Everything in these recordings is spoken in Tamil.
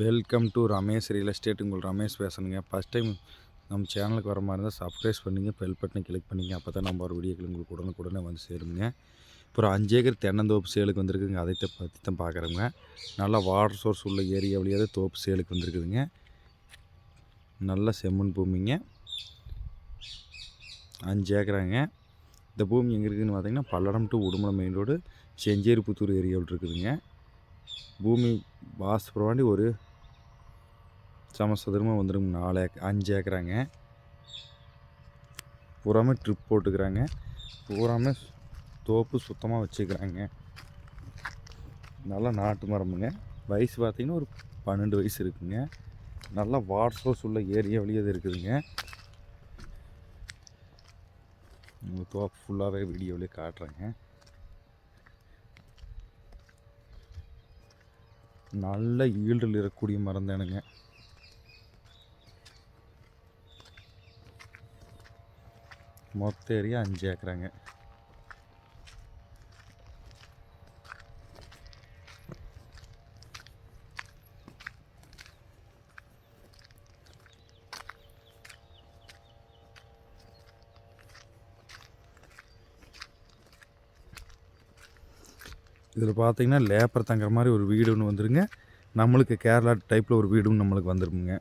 Welcome to Ramesh real estate. உங்கள் ரமேஷ் பேசணுங்க ஃபஸ்ட் டைம் நம்ம சேனலுக்கு வர மாதிரி இருந்தால் சப்ஸ்கிரைப் பண்ணிங்க பெல் பட்டனை கிளிக் பண்ணிங்க. அப்போ தான் நம்ம ஒரு வீடியோக்கள் உங்களுக்கு உடனுக்குடனே வந்து சேருங்க. அப்புறம் அஞ்சு ஏக்கர் தென்னந்தோப்பு சேலுக்கு வந்திருக்குங்க. அதை பற்றி தான் பார்க்குறோங்க நல்லா வாட்டர் சோர்ஸ் உள்ள ஏரியாவிலேயே தோப்பு சேலுக்கு வந்திருக்குதுங்க. நல்ல செம்மண் பூமிங்க. அஞ்சு ஏக்கராங்க. இந்த பூமி எங்கே இருக்குதுன்னு பார்த்தீங்கன்னா Palladam to Udumalai main road Sencheri Puthur ஏரியாவில் இருக்குதுங்க. பூமி வாஸ்து ஒரு ஒரு சமசதுரமாக வந்துடும் நாலு ஏக் அஞ்சு ஏக்கராங்க. பூராமே ட்ரிப் போட்டுக்கிறாங்க. பூராமே தோப்பு சுத்தமாக வச்சுக்கிறாங்க. நல்லா நாட்டு மரமுங்க. வயசு பார்த்திங்கன்னா ஒரு பன்னெண்டு வயசு இருக்குங்க. நல்லா வாட்டர் சோர்ஸ் உள்ள ஏரியா வழியாக அது இருக்குதுங்க. உங்கள் தோப்பு ஃபுல்லாகவே வீடியோவிலே காட்டுறேங்க. நல்ல ஈல்டில் இருக்கக்கூடிய மரம் தானுங்க. மொத்த ஏரியா அஞ்சு ஏக்கராங்க. இதில் பார்த்தீங்கன்னா லேப்பர் தங்குற மாதிரி ஒரு வீடு ஒன்று வந்துருங்க. நம்மளுக்கு கேரளா டைப்பில் ஒரு வீடும் நம்மளுக்கு வந்துருமுங்க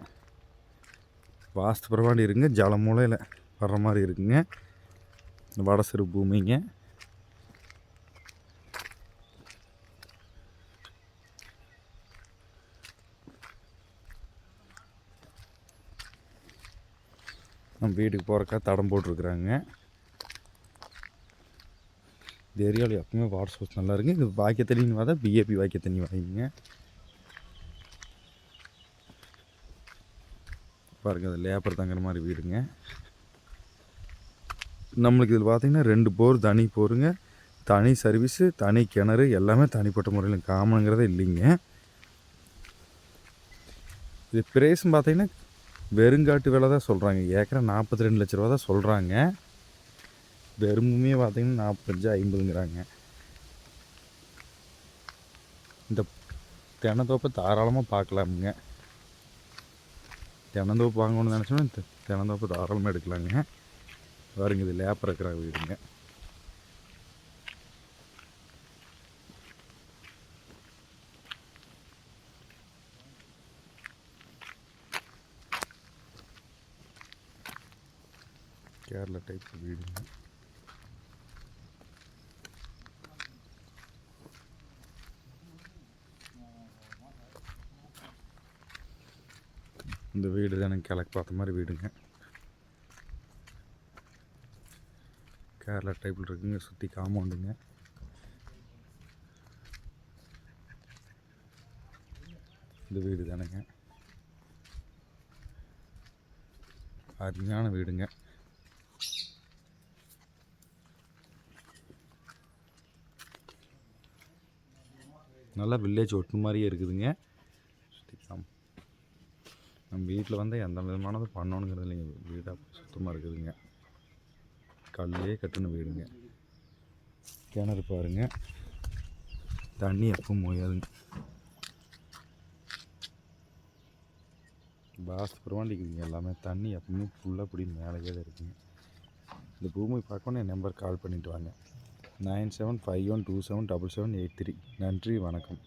வாஸ்து பிரபாண்டி இருங்க ஜலமூலையில் வர்ற மாதிரி இருக்குங்க. வடசிறு பூமிங்க. நம்ம வீட்டுக்கு போகிறக்கா தடம் போட்டிருக்குறாங்க. இந்த ஏரியாவில் எப்பவுமே வாட்டர் சோர்ஸ் நல்லா இருக்குது இது வாக்கிய தண்ணின்னு பார்த்தா பிஏபி வாக்கிய தண்ணி வாங்கிங்க பாருங்கள் அது லேபர் தங்குற மாதிரி வீடுங்க. நம்மளுக்கு இதில் பார்த்தீங்கன்னா ரெண்டு போர் தனி போருங்க. தனி சர்வீஸு தனி கிணறு எல்லாமே தனிப்பட்ட முறையில் காமனுங்கிறதே இல்லைங்க. இது பிரேஸ்ன்னு பார்த்தீங்கன்னா வெறுங்காட்டு விலை தான் சொல்கிறாங்க ஏக்கரை நாற்பத்தி ரெண்டு லட்ச ரூபா தான் சொல்கிறாங்க வெறுமுமே பார்த்தீங்கன்னா நாற்பத்தஞ்சு ஐம்பதுங்கிறாங்க. இந்த தென்னந்தோப்பை தாராளமாக பார்க்கலாமுங்க. தென்னந்தோப்பு வாங்கணும்னு நினச்சோன்னா தென்னந்தோப்பு தாராளமாக எடுக்கலாங்க. பாருங்க இது லேப்பர் இருக்கிற வீடுங்க. கேரளா டைப் வீடுங்க. இந்த வீடு தான் எனக்கு கிழக்கு பார்த்த மாதிரி வீடுங்க. கேரளா டைப்பில் இருக்குங்க சுற்றி காம்பவுண்டுங்க. இந்த வீடு தானுங்க. அருமையான வீடுங்க. நல்லா வில்லேஜ் ஒட்டு மாதிரியே இருக்குதுங்க. சுற்றி நம்ம வீட்டில் வந்து எந்த விதமானது பண்ணணுங்கிறது இல்லைங்க வீடாக சுத்தமாக இருக்குதுங்க. காலிலே கட்டின வீடுங்க. கிணறு பாருங்க. தண்ணி எப்பவும் மோயாதுங்க. பாஸ்புரமாண்டிக்குதுங்க எல்லாமே. தண்ணி எப்பவுமே ஃபுல்லாக இப்படி மேலேயே தான் இருக்குங்க. இந்த பூமி பார்க்கணும் என் நம்பர் கால் பண்ணிவிட்டு வாங்க. Nine seven five one two seven double seven eight three. நன்றி வணக்கம்.